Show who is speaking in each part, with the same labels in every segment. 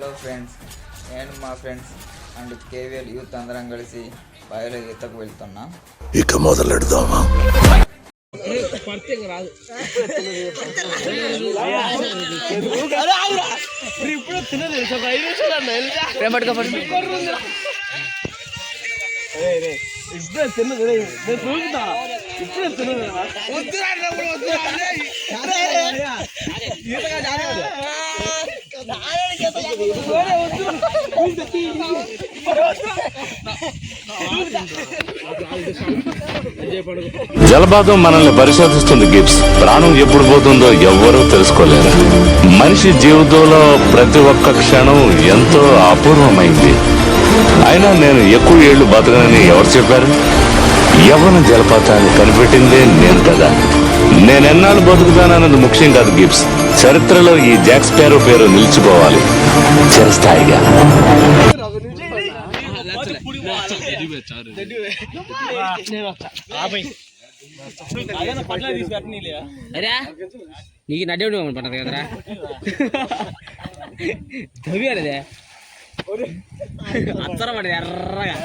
Speaker 1: Hello friends నేను మా friends and KVL youth అందరం కలిసి బావిలో ఈతకు వెళ్తున్నాం
Speaker 2: ఇక మొదలెడదామా
Speaker 3: ఇప్పుడే తిన్నది రే. నేను చూపుతా ఇప్పుడే తిన్నది జాగ్రత్త.
Speaker 4: జలపాతం మనల్ని పరిశోధిస్తుంది గిబ్స్. ప్రాణం ఎప్పుడు పోతుందో ఎవ్వరూ తెలుసుకోలేరు. మనిషి జీవితంలో ప్రతి ఒక్క క్షణం ఎంతో అపూర్వమైంది. అయినా నేను ఎక్కువ ఏళ్ళు బతకనని ఎవరు చెప్పారు? యవన జలపాతాన్ని కనిపెట్టిందే నేను కదా. నేనెన్నాళ్ళు బతుకుతానన్నది ముఖ్యం కాదు గిబ్స్. చరిత్రలో ఈ జాక్ స్పారో పేరు నిలిచిపోవాలి. చిరస్థాయిగా.
Speaker 5: నీకు నడ్డే ఉండి కదరా దవి అదే అత్తర పడదు ఎర్రగా.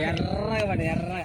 Speaker 5: ఎర్రగా పడదు ఎర్రగా.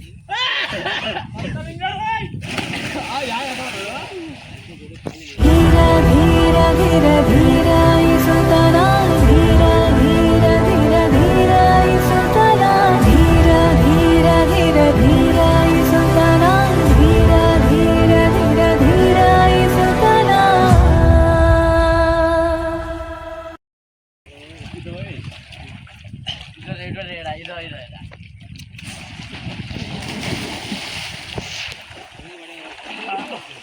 Speaker 6: ಇದು ಇದು ಇದು
Speaker 5: ಇದು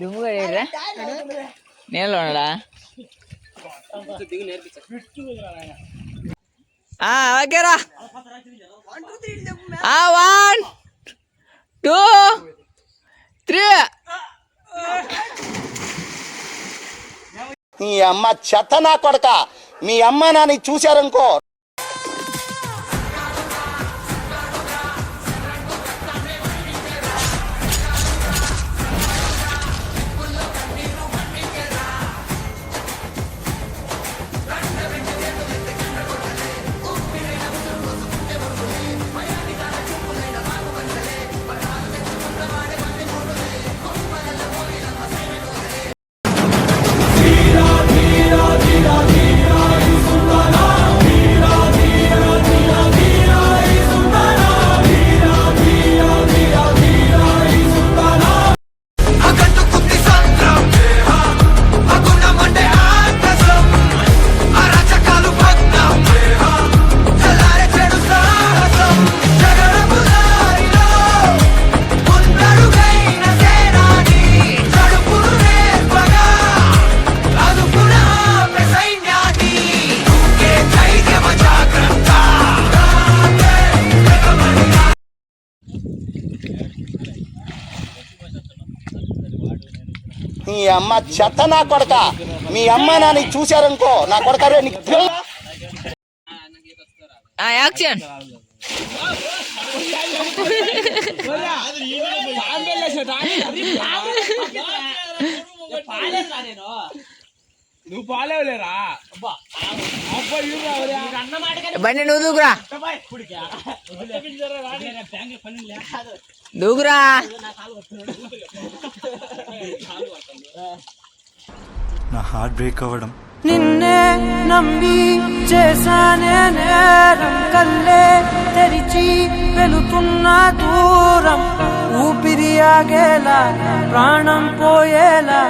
Speaker 5: దుమ్ము కడిగిరా నీళ్ళు ఓకేరా వన్ టూ త్రీ.
Speaker 7: మీ అమ్మ చెత్త నా కొడక. మీ అమ్మ నాని చూశారనుకో. మీ అమ్మ చెత్త నా కొడక. మీ అమ్మ నాని చూశారనుకో నా కొడక రే నీకు
Speaker 5: యాక్షన్.
Speaker 3: నువ్వు పాలేవలేరా?
Speaker 8: బండి నువ్వు దూకురా. దూకురా.
Speaker 9: నా హార్ట్ బ్రేక్ అవ్వడం.
Speaker 10: నిన్నే నమ్మి చేశానే నేరం కల్లే తెరిచి వెళుతున్న దూరం. ఊపిరి ఆగేలా ప్రాణం పోయేలా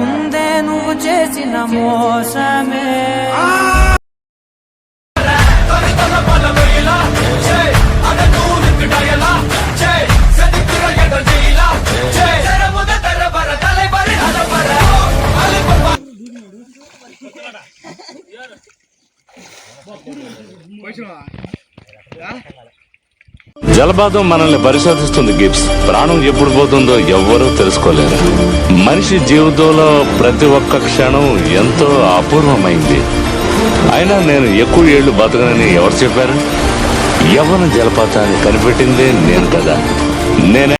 Speaker 10: ముందే నువ్వు చేసిన మోసమే.
Speaker 4: జలపాతం మనల్ని పరిశోధిస్తుంది గిప్స్ ప్రాణం ఎప్పుడు పోతుందో ఎవ్వరూ తెలుసుకోలేరు. మనిషి జీవితంలో ప్రతి ఒక్క క్షణం ఎంతో అపూర్వమైంది. అయినా నేను ఎక్కువ ఏళ్ళు బతకనని ఎవరు చెప్పారు? యవన జలపాతాన్ని కనిపెట్టిందే నేను కదా. నేనే